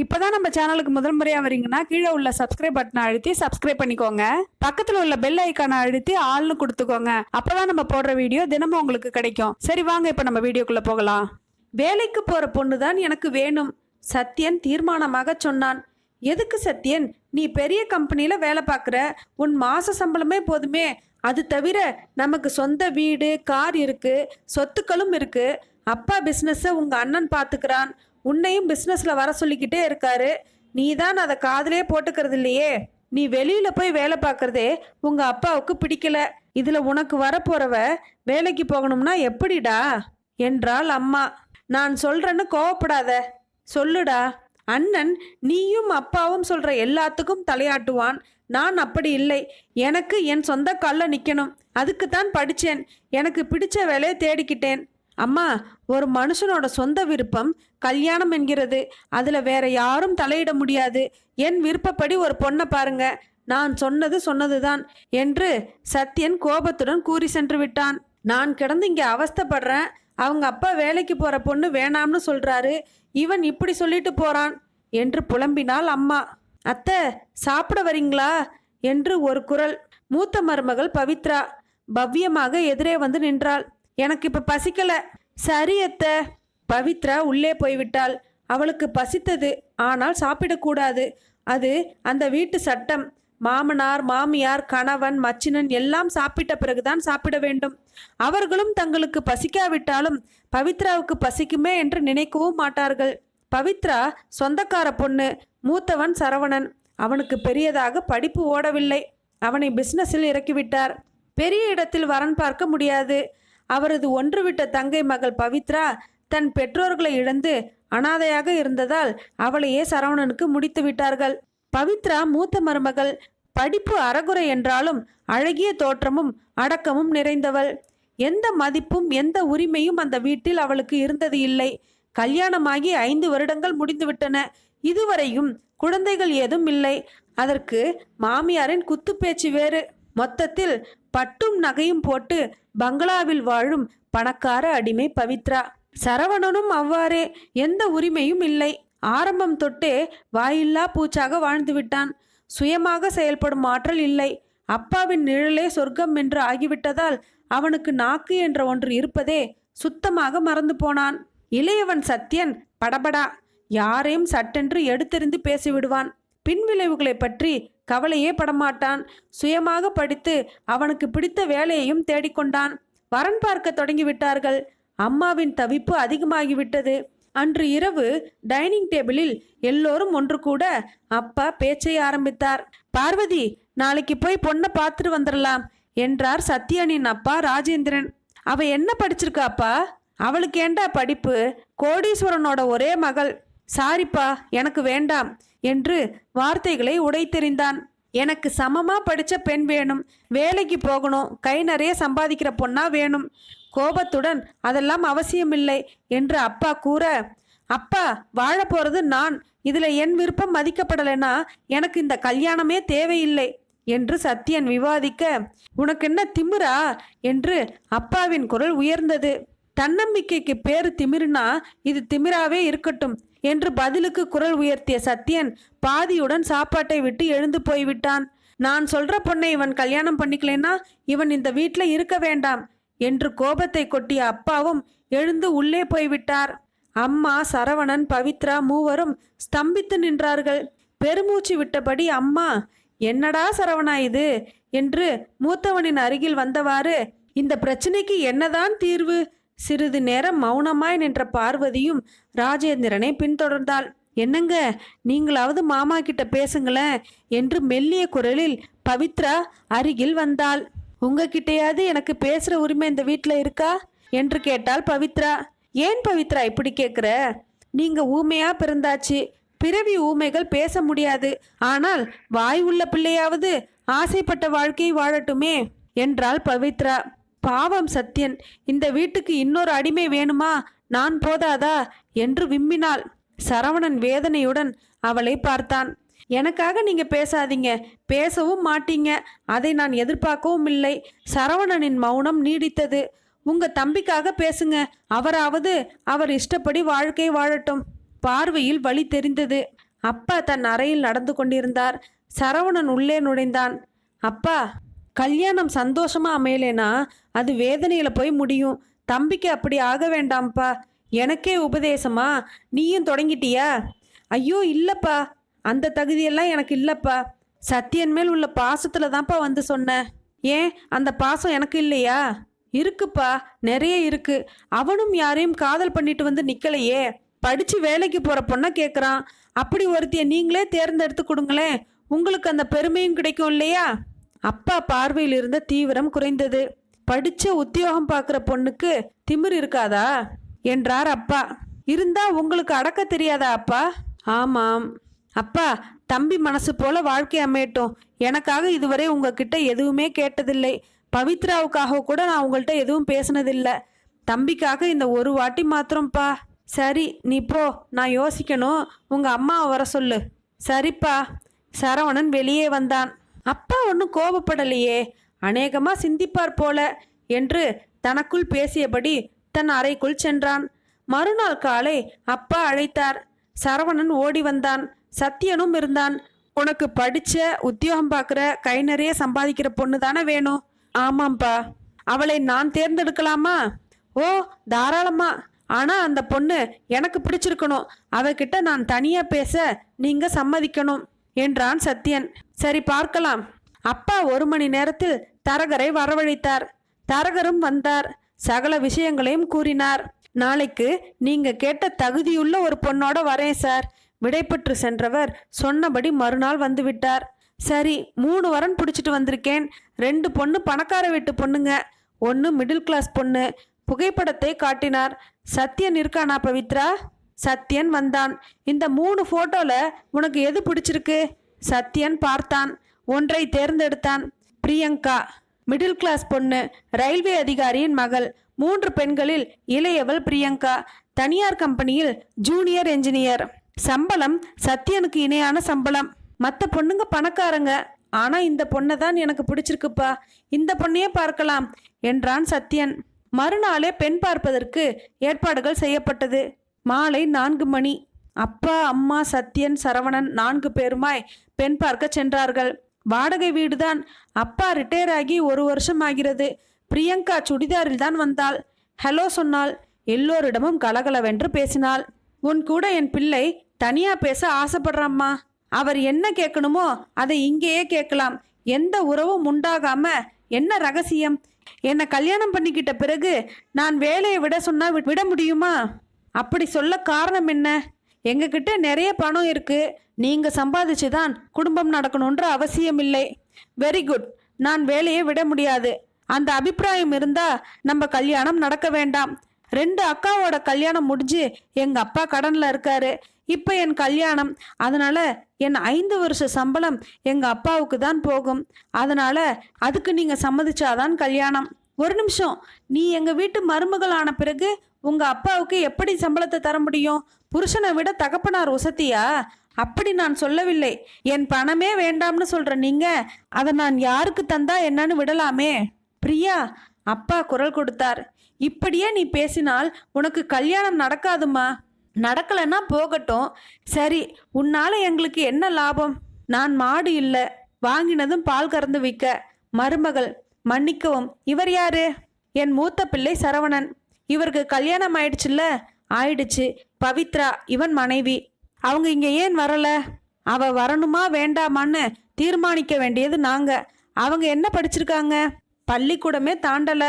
இப்போதான் நம்ம சேனலுக்கு முதல் முறையாக வரீங்கன்னா கீழே உள்ள சப்ஸ்கிரைப் பட்டனை அழுத்தி சப்ஸ்கிரைப் பண்ணிக்கோங்க. பக்கத்தில் உள்ள பெல் ஐக்கானை அழுத்தி ஆள்னு கொடுத்துக்கோங்க. அப்போதான் நம்ம போடுற வீடியோ தினமும் உங்களுக்கு கிடைக்கும். சரி வாங்க இப்போ நம்ம வீடியோக்குள்ளே போகலாம். வேலைக்கு போகிற பொண்ணு தான் எனக்கு வேணும். சத்யன் தீர்மானமாக சொன்னான். எதுக்கு சத்யன்? நீ பெரிய கம்பெனியில் வேலை பார்க்குற. உன் மாத சம்பளமே போதுமே. அது தவிர நமக்கு சொந்த வீடு கார் இருக்குது சொத்துக்களும் இருக்குது அப்பா பிஸ்னஸை உங்கள் அண்ணன் பார்த்துக்கிறான். உன்னையும் பிஸ்னஸில் வர சொல்லிக்கிட்டே இருக்காரு. நீ தான் அதை காதலே போட்டுக்கிறது இல்லையே. நீ வெளியில் போய் வேலை பார்க்குறதே உங்கள் அப்பாவுக்கு பிடிக்கல. இதில் உனக்கு வரப்போகிறவ வேலைக்கு போகணும்னா எப்படிடா? என்றாள் அம்மா. நான் சொல்கிறேன்னு கோவப்படாத. சொல்லுடா. அண்ணன் நீயும் அப்பாவும் சொல்கிற எல்லாத்துக்கும் தலையாட்டுவான். நான் அப்படி இல்லை. எனக்கு என் சொந்த கால்ல நிற்கணும் அதுக்கு தான் படித்தேன் எனக்கு பிடிச்ச வேலையை தேடிக்கிட்டேன். அம்மா ஒரு மனுஷனோட சொந்த விருப்பம் கல்யாணம் என்கிறது. அதில் வேற யாரும் தலையிட முடியாது. என் விருப்பப்படி ஒரு பொண்ணை பாருங்க. நான் சொன்னது சொன்னதுதான் என்று சத்யன் கோபத்துடன் கூறி சென்று விட்டான். நான் கிடந்து இங்கே அவஸ்தப்படுறேன். அவங்க அப்பா வேலைக்கு போகிற பொண்ணு வேணாம்னு சொல்கிறாரு இவன் இப்படி சொல்லிட்டு போகிறான் என்று புலம்பினாள் அம்மா. அத்தை சாப்பிட வரீங்களா? என்று ஒரு குரல். மூத்த மருமகள் பவித்ரா பவ்யமாக எதிரே வந்து நின்றாள். எனக்கு இப்போ பசிக்கலை. சரி அத்தை. பவித்ரா உள்ளே போய்விட்டாள். அவளுக்கு பசித்தது. ஆனால் சாப்பிடக்கூடாது அது அந்த வீட்டு சட்டம். மாமனார் மாமியார் கணவன் மச்சினன் எல்லாம் சாப்பிட்ட பிறகுதான் சாப்பிட வேண்டும். அவர்களும் தங்களுக்கு பசிக்காவிட்டாலும் பவித்ராவுக்கு பசிக்குமே என்று நினைக்கவும் மாட்டார்கள். பவித்ரா சொந்தக்கார பொண்ணு மூத்தவன் சரவணன். அவனுக்கு பெரியதாக படிப்பு ஓடவில்லை. அவனை பிஸ்னஸில் இறக்கிவிட்டார். பெரிய இடத்தில் வரன் பார்க்க முடியாது. அவரது ஒன்றுவிட்ட தங்கை மகள் பவித்ரா தன் பெற்றோர்களை இழந்து அனாதையாக இருந்ததால் அவளையே சரவணனுக்கு முடித்து விட்டார்கள். பவித்ரா மூத்த மருமகள் படிப்பு அறகுறை என்றாலும் அழகிய தோற்றமும் அடக்கமும் நிறைந்தவள். எந்த மதிப்பும் எந்த உரிமையும் அந்த வீட்டில் அவளுக்கு இருந்தது இல்லை. கல்யாணமாகி ஐந்து வருடங்கள் முடிந்துவிட்டன. இதுவரையும் குழந்தைகள் ஏதும் இல்லை. அதற்கு மாமியாரின் குத்து பேச்சு வேறு. மொத்தத்தில் பட்டும் நகையும் போட்டு பங்களாவில் வாழும் பணக்கார அடிமை பவித்ரா. சரவணனும் அவ்வாறே எந்த உரிமையும் இல்லை. ஆரம்பம் தொட்டே வாயில்லா பூச்சாக வாழ்ந்து விட்டான். சுயமாக செயல்படும் ஆற்றல் இல்லை. அப்பாவின் நிழலே சொர்க்கம் என்று ஆகிவிட்டதால் அவனுக்கு நாக்கு என்ற ஒன்று இருப்பதே சுத்தமாக மறந்து போனான். இளையவன் சத்யன் படபடா. யாரையும் சட்டென்று எடுத்தெறிந்து பேசிவிடுவான். பின்விளைவுகளை பற்றி கவலையே படமாட்டான். சுயமாக படித்து அவனுக்கு பிடித்த வேலையையும் தேடிக்கொண்டான். வரன் பார்க்க தொடங்கிவிட்டார்கள். அம்மாவின் தவிப்பு அதிகமாகிவிட்டது. அன்று இரவு டைனிங் டேபிளில் எல்லோரும் ஒன்று கூட அப்பா பேச்சை ஆரம்பித்தார். பார்வதி நாளைக்கு போய் பொண்ணை பார்த்துட்டு வந்துடலாம் என்றார் சத்யனின் அப்பா ராஜேந்திரன். அவ என்ன படிச்சிருக்காப்பா அவளுக்கு ஏண்டா படிப்பு? கோடீஸ்வரனோட ஒரே மகள். சாரிப்பா எனக்கு வேண்டாம். என்று வார்த்தைகளை உடைத்தெறிந்தான். எனக்கு சமமா படித்த பெண் வேணும். வேலைக்கு போகணும். கை நிறைய சம்பாதிக்கிற பொண்ணா வேணும். கோபத்துடன் அதெல்லாம் அவசியமில்லை என்று அப்பா கூற அப்பா வாழ போறது நான். இதுல என் விருப்பம் மதிக்கப்படலைன்னா எனக்கு இந்த கல்யாணமே தேவையில்லை என்று சத்யன் விவாதிக்க உனக்கு என்ன திமிரா? என்று அப்பாவின் குரல் உயர்ந்தது. தன்னம்பிக்கைக்கு பேரு திமிருனா இது திமிராவே இருக்கட்டும். என்று பதிலுக்கு குரல் உயர்த்திய சத்யன் பாதியுடன் சாப்பாட்டை விட்டு எழுந்து போய்விட்டான். நான் சொல்ற பொண்ணை இவன் கல்யாணம் பண்ணிக்கலைன்னா இவன் இந்த வீட்டில் இருக்க வேண்டாம் என்று கோபத்தை கொட்டிய அப்பாவும் எழுந்து உள்ளே போய்விட்டார். அம்மா சரவணன் பவித்ரா மூவரும் ஸ்தம்பித்து நின்றார்கள். பெருமூச்சு விட்டபடி அம்மா என்னடா சரவணா இது? என்று மூத்தவனின் அருகில் வந்தவாறு இந்த பிரச்சனைக்கு என்னதான் தீர்வு? சிறிது நேரம் மௌனமாய் நின்ற பார்வதியும் ராஜேந்திரனை பின்தொடர்ந்தாள். என்னங்க நீங்களாவது மாமா கிட்ட பேசுங்களேன் என்று மெல்லிய குரலில் பவித்ரா அருகில் வந்தாள். உங்ககிட்டயாவது எனக்கு பேசுற உரிமை இந்த வீட்டில் இருக்கா? என்று கேட்டாள் பவித்ரா. ஏன் பவித்ரா இப்படி கேட்குற நீங்க ஊமையா பிறந்தாச்சு. பிறவி ஊமைகள் பேச முடியாது. ஆனால் வாய் உள்ள பிள்ளையாவது ஆசைப்பட்ட வாழ்க்கை வாழட்டுமே என்றாள் பவித்ரா. பாவம் சத்யன் இந்த வீட்டுக்கு இன்னொரு அடிமை வேணுமா? நான் போதாதா? என்று விம்மினாள். சரவணன் வேதனையுடன் அவளை பார்த்தான். எனக்காக நீங்க பேசாதீங்க. பேசவும் மாட்டீங்க. அதை நான் எதிர்பார்க்கவும் இல்லை. சரவணனின் மௌனம் நீடித்தது. உங்க தம்பிக்காக பேசுங்க. அவராவது அவர் இஷ்டப்படி வாழ்க்கை வாழட்டும். பார்வையில் வழி தெரிந்தது. அப்பா தன் அறையில் நடந்து கொண்டிருந்தார். சரவணன் உள்ளே நுழைந்தான். அப்பா கல்யாணம் சந்தோஷமா அமையலேனா? அது வேதனையில போய் முடியும். தம்பிக்கு அப்படி ஆக வேண்டாம்ப்பா. எனக்கே உபதேசமா? நீயும் தொடங்கிட்டியா? ஐயோ இல்லைப்பா. அந்த தகுதியெல்லாம் எனக்கு இல்லைப்பா. சத்தியன் மேல் உள்ள பாசத்தில் தான்ப்பா வந்து சொன்னேன் ஏன்? அந்த பாசம் எனக்கு இல்லையா? இருக்குப்பா. நிறைய இருக்கு. அவனும் யாரையும் காதல் பண்ணிட்டு வந்து நிக்கலையே. படிச்சு வேலைக்கு போற பொண்ணை கேட்குறான் அப்படி ஒருத்திய நீங்களே தேர்ந்தெடுத்து கொடுங்களேன். உங்களுக்கு அந்த பெருமையும் கிடைக்கும் இல்லையா? அப்பா பார்வையில் இருந்த தீவிரம் குறைந்தது. படிச்ச உத்தியோகம் பார்க்குற பொண்ணுக்கு திமிர் இருக்காதா? என்றார் அப்பா. இருந்தா உங்களுக்கு அடக்க தெரியாதா அப்பா? ஆமாம். அப்பா தம்பி மனசு போல வாழ்க்கை அமையட்டும். எனக்காக இதுவரை உங்ககிட்ட எதுவுமே கேட்டதில்லை. பவித்ராவுக்காக கூட நான் உங்கள்கிட்ட எதுவும் பேசினதில்லை. தம்பிக்காக இந்த ஒரு வாட்டி மாத்திரம்ப்பா சரி நீ போ. நான் யோசிக்கணும். உங்க அம்மாவை வர சொல்லு. சரிப்பா. சரவணன் வெளியே வந்தான். அப்பா ஒன்றும் கோபப்படலையே. அநேகமாக சிந்திப்பார் போல என்று தனக்குள் பேசியபடி தன் அறைக்குள் சென்றான். மறுநாள் காலை அப்பா அழைத்தார். சரவணன் ஓடி வந்தான். சத்தியனும் இருந்தான். உனக்கு படிச்ச உத்தியோகம் பார்க்குற கை நிறைய சம்பாதிக்கிற பொண்ணு தானே வேணும்? ஆமாம்ப்பா அவளை நான் தேர்ந்தெடுக்கலாமா? ஓ தாராளமா. ஆனால் அந்த பொண்ணு எனக்கு பிடிச்சிருக்கணும். அவகிட்ட நான் தனியாக பேச நீங்கள் சம்மதிக்கணும் என்றான் சத்யன். சரி பார்க்கலாம். அப்பா ஒரு மணி நேரத்தில் தரகரை வரவழைத்தார். தரகரும் வந்தார். சகல விஷயங்களையும் கூறினார். நாளைக்கு நீங்க கேட்ட தகுதியுள்ள ஒரு பொண்ணோட வரேன் சார். விடைபெற்று சென்றவர் சொன்னபடி மறுநாள் வந்துவிட்டார். சரி மூணு வரன் பிடிச்சிட்டு வந்திருக்கேன். ரெண்டு பொண்ணு பணக்கார வீட்டு பொண்ணுங்க. ஒன்று மிடில் கிளாஸ் பொண்ணு. புகைப்படத்தை காட்டினார். சத்யன் இருக்கானா பவித்ரா? சத்யன் வந்தான். இந்த மூணு ஃபோட்டோவில் உனக்கு எது பிடிச்சிருக்கு? சத்யன் பார்த்தான். ஒன்றை தேர்ந்தெடுத்தான். பிரியங்கா மிடில் கிளாஸ் பொண்ணு ரயில்வே அதிகாரியின் மகள் மூன்று பெண்களில் இளையவள் பிரியங்கா தனியார் கம்பெனியில் ஜூனியர் என்ஜினியர் சம்பளம் சத்யனுக்கு இணையான சம்பளம். மற்ற பொண்ணுங்க பணக்காரங்க. ஆனா இந்த பொண்ணை தான் எனக்கு பிடிச்சிருக்குப்பா. இந்த பொண்ணையே பார்க்கலாம் என்றான் சத்யன். மறுநாளே பெண் பார்ப்பதற்கு ஏற்பாடுகள் செய்யப்பட்டது. மாலை நான்கு மணி. அப்பா அம்மா சத்யன் சரவணன் நான்கு பேருமாய் பெண் பார்க்க சென்றார்கள். வாடகை வீடுதான். அப்பா ரிட்டையர் ஆகி ஒரு வருஷம் ஆகிறது. பிரியங்கா சுடிதாரில் தான் வந்தாள். ஹலோ சொன்னாள். எல்லோரிடமும் கலகலவென்று பேசினாள். உன் கூட என் பிள்ளை தனியா பேச ஆசைப்படுறாம்மா. அவர் என்ன கேட்கணுமோ அதை இங்கேயே கேட்கலாம். எந்த உறவும் உண்டாகாம என்ன ரகசியம்? என்னை கல்யாணம் பண்ணிக்கிட்ட பிறகு நான் வேலையை விட சொன்னா வி- விட முடியுமா? அப்படி சொல்ல காரணம் என்ன? எங்ககிட்ட நிறைய பணம் இருக்கு. நீங்க சம்பாதிச்சு தான் குடும்பம் நடக்கணுன்ற அவசியம் இல்லை வெரி குட் நான் வேலையை விட முடியாது. அந்த அபிப்பிராயம் இருந்தா நம்ம கல்யாணம் நடக்க வேண்டாம். ரெண்டு அக்காவோட கல்யாணம் முடிஞ்சு எங்க அப்பா கடன்ல இருக்காரு. இப்போ என் கல்யாணம். அதனால என் ஐந்து வருஷ சம்பளம் எங்க அப்பாவுக்கு தான் போகும். அதனால அதுக்கு நீங்க சம்மதிச்சாதான் கல்யாணம். ஒரு நிமிஷம். நீ எங்க வீட்டு மருமகள் ஆன பிறகு உங்க அப்பாவுக்கு எப்படி சம்பளத்தை தர முடியும்? புருஷனை விட தகப்பனார் உசத்தியா அப்படி நான் சொல்லவில்லை. என் பணமே வேண்டாம்னு சொல்ற நீங்க அதை நான் யாருக்கு தந்தா என்னன்னு விடலாமே? பிரியா அப்பா குரல் கொடுத்தார். இப்படியே நீ பேசினால் உனக்கு கல்யாணம் நடக்காதுமா? நடக்கலைன்னா போகட்டும். சரி உன்னால எங்களுக்கு என்ன லாபம்? நான் மாடு இல்லை வாங்கினதும் பால் கறந்து விற்க. மருமகள் மன்னிக்கவும். இவர் யாரு? என் மூத்த பிள்ளை சரவணன். இவருக்கு கல்யாணம் ஆயிடுச்சுல்ல? ஆயிடுச்சு. பவித்ரா இவன் மனைவி. அவங்க இங்கே ஏன் வரல? அவ வரணுமா வேண்டாமான்னு தீர்மானிக்க வேண்டியது நாங்க. அவங்க என்ன படிச்சிருக்காங்க? பள்ளிக்கூடமே தாண்டல.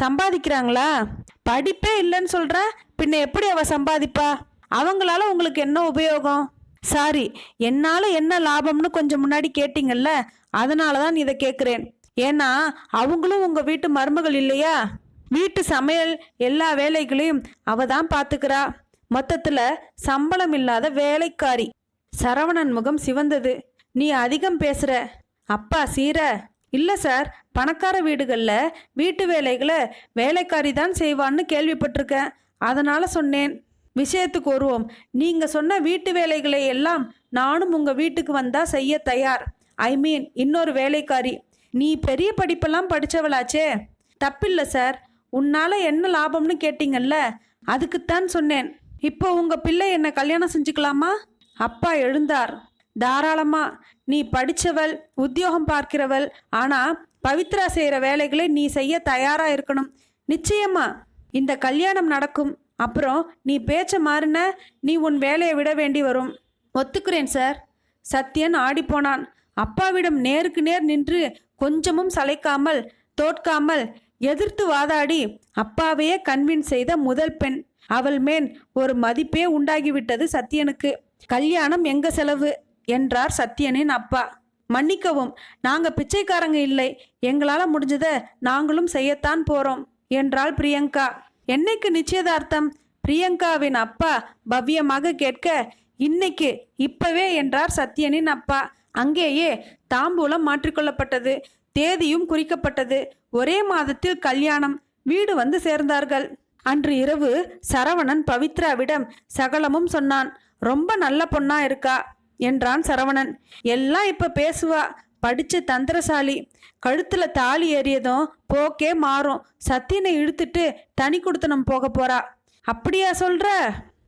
சம்பாதிக்கிறாங்களா? படிப்பே இல்லைன்னு சொல்ற? பின்ன எப்படி அவ சம்பாதிப்பா? அவங்களால உங்களுக்கு என்ன உபயோகம்? சாரி என்னால என்ன லாபம்னு கொஞ்சம் முன்னாடி கேட்டீங்கல்ல அதனால தான் இதை கேட்குறேன். ஏன்னா அவங்களும் உங்கள் வீட்டு மருமகள் இல்லையா? வீட்டு சமையல் எல்லா வேலைகளையும் அவ தான் பார்த்துக்கிறா. மொத்தத்தில் சம்பளம் இல்லாத வேலைக்காரி. சரவணன் முகம் சிவந்தது. நீ அதிகம் பேசுற. அப்பா சீர இல்லை சார் பணக்கார வீடுகளில் வீட்டு வேலைகளை வேலைக்காரி தான் செய்வான்னு கேள்விப்பட்டிருக்கேன். அதனால சொன்னேன். விஷயத்துக்கு வருவோம். நீங்கள் சொன்ன வீட்டு வேலைகளை எல்லாம் நானும் உங்கள் வீட்டுக்கு வந்தால் செய்ய தயார். ஐ மீன் இன்னொரு வேலைக்காரி. நீ பெரிய படிப்பெல்லாம் படிச்சவளாச்சே. தப்பில்லை சார். உன்னால என்ன லாபம்னு கேட்டீங்கல்ல அதுக்குத்தான் சொன்னேன். இப்போ உங்க பிள்ளை என்னை கல்யாணம் செஞ்சுக்கலாமா? அப்பா எழுந்தார். தாராளமா நீ படிச்சவள் உத்தியோகம் பார்க்கிறவள் ஆனா பவித்ரா செய்கிற வேலைகளை நீ செய்ய தயாரா இருக்கணும். நிச்சயமா இந்த கல்யாணம் நடக்கும். அப்புறம் நீ பேச்ச மாறின நீ உன் வேலையை விட வேண்டி வரும். ஒத்துக்கிறேன் சார். சத்யன் ஆடிப்போனான் அப்பாவிடம் நேருக்கு நேர் நின்று கொஞ்சமும் சளைக்காமல் தோற்காமல் எதிர்த்து வாதாடி அப்பாவையே கன்வின்ஸ் செய்த முதல் பெண். அவள் மேல் ஒரு மதிப்பே உண்டாகிவிட்டது சத்யனுக்கு. கல்யாணம் எங்க செலவு? என்றார் சத்யனின் அப்பா. மன்னிக்கவும் நாங்க பிச்சைக்காரங்க இல்லை. எங்களால முடிஞ்சதை நாங்களும் செய்யத்தான் போறோம் என்றாள் பிரியங்கா. என்னைக்கு நிச்சயதார்த்தம்? பிரியங்காவின் அப்பா பவ்யமாக கேட்க இன்னைக்கு இப்பவே என்றார் சத்யனின் அப்பா. அங்கேயே தாம்பூலம் மாற்றிக்கொள்ளப்பட்டது. தேதியும் குறிக்கப்பட்டது. ஒரே மாதத்தில் கல்யாணம். வீடு வந்து சேர்ந்தார்கள். அன்று இரவு சரவணன் பவித்ராவிடம் சகலமும் சொன்னான். ரொம்ப நல்ல பொண்ணா இருக்கா? என்றான் சரவணன். எல்லாம் இப்ப பேசுவா. படிச்ச தந்திரசாலி. கழுத்துல தாலி ஏறியதும் போக்கே மாறும். சத்தியனை இழுத்துட்டு தனி கொடுத்தனம் போக போறா. அப்படியா சொல்ற?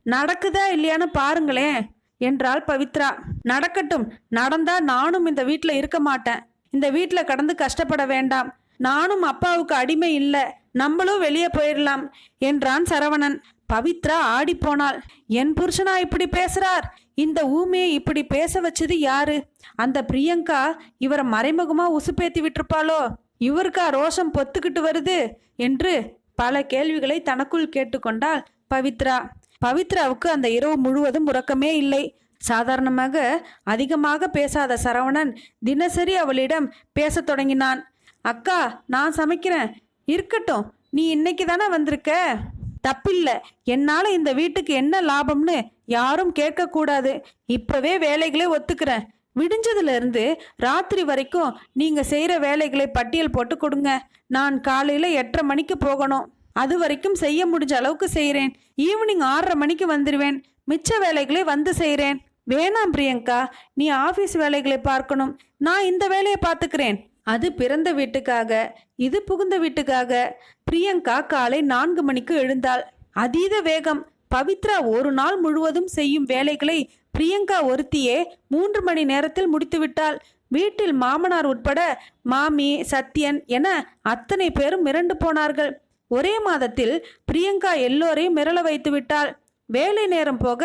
நடக்குதா இல்லையான்னு பாருங்களேன் என்றாள் பவித்ரா. நடக்கட்டும். நடந்தா நானும் இந்த வீட்டில் இருக்க மாட்டேன். இந்த வீட்டில் கடந்து கஷ்டப்பட வேண்டாம். நானும் அப்பாவுக்கு அடிமை இல்லை. நம்மளும் வெளியே போயிடலாம் என்றான் சரவணன். பவித்ரா ஆடிப்போனாள். என் புருஷனா இப்படி பேசுறார்? இந்த ஊமையை இப்படி பேச வச்சது யாரு? அந்த பிரியங்கா இவரை மறைமுகமா உசுப்பேத்தி விட்டுருப்பாளோ? இவருக்கா ரோஷம் பொத்துக்கிட்டு வருது? என்று பல கேள்விகளை தனக்குள் கேட்டுக்கொண்டாள் பவித்ரா. பவித்ராவுக்கு அந்த இரவு முழுவதும் உறக்கமே இல்லை. சாதாரணமாக அதிகமாக பேசாத சரவணன் தினசரி அவளிடம் பேசத் தொடங்கினான். அக்கா நான் சமைக்கிறேன். இருக்கட்டும். நீ இன்னைக்கு தானே வந்திருக்க? தப்பில்ல. என்னால் இந்த வீட்டுக்கு என்ன லாபம்னு யாரும் கேட்கக்கூடாது. இப்போவே வேலைகளை ஒத்துக்கிறேன். விடிஞ்சதுலேருந்து ராத்திரி வரைக்கும் நீங்கள் செய்கிற வேலைகளை பட்டியல் போட்டு கொடுங்க. நான் காலையில் எட்டரை மணிக்கு போகணும். அது வரைக்கும் செய்ய முடிஞ்ச அளவுக்கு செய்கிறேன் ஈவினிங் ஆறரை மணிக்கு வந்துடுவேன் மிச்ச வேலைகளை வந்து செய்கிறேன் வேணாம் பிரியங்கா நீ ஆஃபீஸ் வேலைகளை பார்க்கணும். நான் இந்த வேலையை பார்த்துக்கிறேன். அது பிறந்த வீட்டுக்காக இது புகுந்த வீட்டுக்காக. பிரியங்கா காலை நான்கு மணிக்கு எழுந்தாள். அதீத வேகம். பவித்ரா ஒரு நாள் முழுவதும் செய்யும் வேலைகளை பிரியங்கா ஒருத்தியே மூன்று மணி நேரத்தில் முடித்துவிட்டாள். வீட்டில் மாமனார் உட்பட மாமி சத்யன் என அத்தனை பேரும் மிரண்டு போனார்கள். ஒரே மாதத்தில் பிரியங்கா எல்லோரையும் மிரள வைத்து விட்டாள் வேலை நேரம் போக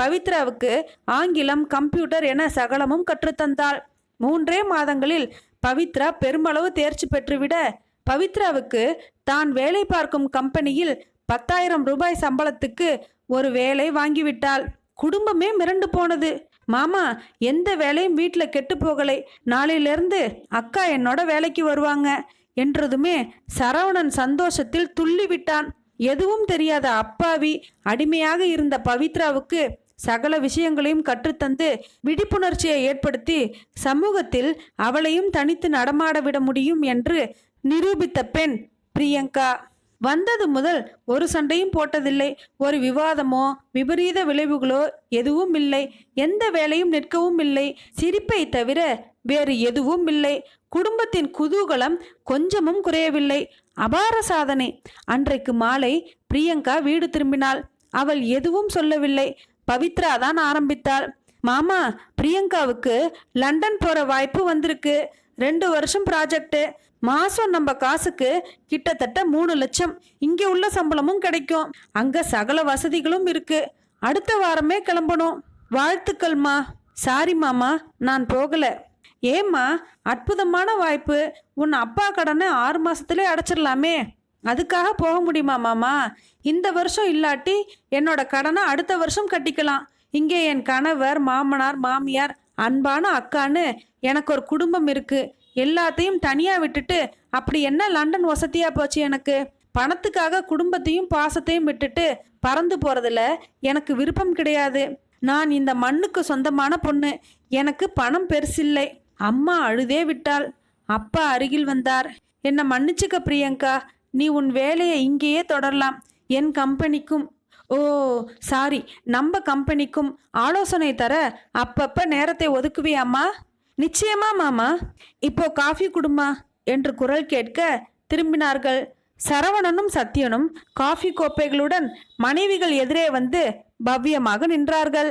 பவித்ராவுக்கு ஆங்கிலம் கம்ப்யூட்டர் என சகலமும் கற்றுத்தந்தாள். மூன்றே மாதங்களில் பவித்ரா பெருமளவு தேர்ச்சி பெற்றுவிட பவித்ராவுக்கு தான் வேலை பார்க்கும் கம்பெனியில் பத்தாயிரம் ரூபாய் சம்பளத்துக்கு ஒரு வேலை வாங்கிவிட்டாள். குடும்பமே மிரண்டு போனது. மாமா எந்த வேலையும் வீட்டில் கெட்டு போகலை. நாளையிலிருந்து அக்கா என்னோட வேலைக்கு வருவாங்க என்றதுமே சரவணன் சந்தோஷத்தில் துள்ளி விட்டான் எதுவும் தெரியாத அப்பாவி அடிமையாக இருந்த பவித்ராவுக்கு சகல விஷயங்களையும் கற்றுத்தந்து விழிப்புணர்ச்சியை ஏற்படுத்தி சமூகத்தில் அவளையும் தனித்து நடமாட விட முடியும் என்று நிரூபித்த பெண் பிரியங்கா. வந்தது முதல் ஒரு சண்டையும் போட்டதில்லை. ஒரு விவாதமோ விபரீத விளைவுகளோ எதுவும் இல்லை. எந்த வேலையும் நிற்கவும் இல்லை. சிரிப்பை தவிர வேறு எதுவும் இல்லை. குடும்பத்தின் குதூகலம் கொஞ்சமும் குறையவில்லை. அபார சாதனை. அன்றைக்கு மாலை பிரியங்கா வீடு திரும்பினாள். அவள் எதுவும் சொல்லவில்லை. பவித்ரா தான் ஆரம்பித்தாள். மாமா பிரியங்காவுக்கு லண்டன் போற வாய்ப்பு வந்திருக்கு. ரெண்டு வருஷம் ப்ராஜெக்டு மாசம் நம்ம காசுக்கு கிட்டத்தட்ட மூணு லட்சம். இங்கே உள்ள சம்பளமும் கிடைக்கும். அங்க சகல வசதிகளும் இருக்கு. அடுத்த வாரமே கிளம்பணும். வாழ்த்துக்கள்மா. சாரி மாமா நான் போகலை. ஏம்மா அற்புதமான வாய்ப்பு. உன் அப்பா கடனை ஆறு மாதத்துலேயே அடைச்சிடலாமே அதுக்காக போக முடியுமா மாமா? இந்த வருஷம் இல்லாட்டி என்னோட கடனை அடுத்த வருஷம் கட்டிக்கலாம். இங்கே என் கணவர் மாமனார் மாமியார் அன்பான அக்கான்னு எனக்கு ஒரு குடும்பம் இருக்கு. எல்லாத்தையும் தனியாக விட்டுட்டு அப்படி என்ன லண்டன் வசதியாக போச்சு எனக்கு? பணத்துக்காக குடும்பத்தையும் பாசத்தையும் விட்டுட்டு பறந்து போகிறதுல எனக்கு விருப்பம் கிடையாது. நான் இந்த மண்ணுக்கு சொந்தமான பொண்ணு. எனக்கு பணம் பெருசில்லை. அம்மா அழுதே விட்டாள். அப்பா அருகில் வந்தார். என்னை மன்னிச்சுக்க பிரியங்கா நீ உன் வேலையை இங்கேயே தொடரலாம். என் கம்பெனிக்கும் ஓ சாரி நம்ம கம்பெனிக்கும் ஆலோசனை தர அப்பப்ப நேரத்தை ஒதுக்குவியாம்மா நிச்சயமா மாமா. இப்போ காஃபி குடுமா? என்று குரல் கேட்க திரும்பினார்கள். சரவணனும் சத்யனும் காஃபி கோப்பைகளுடன் மனைவிகள் எதிரே வந்து பவ்யமாக நின்றார்கள்.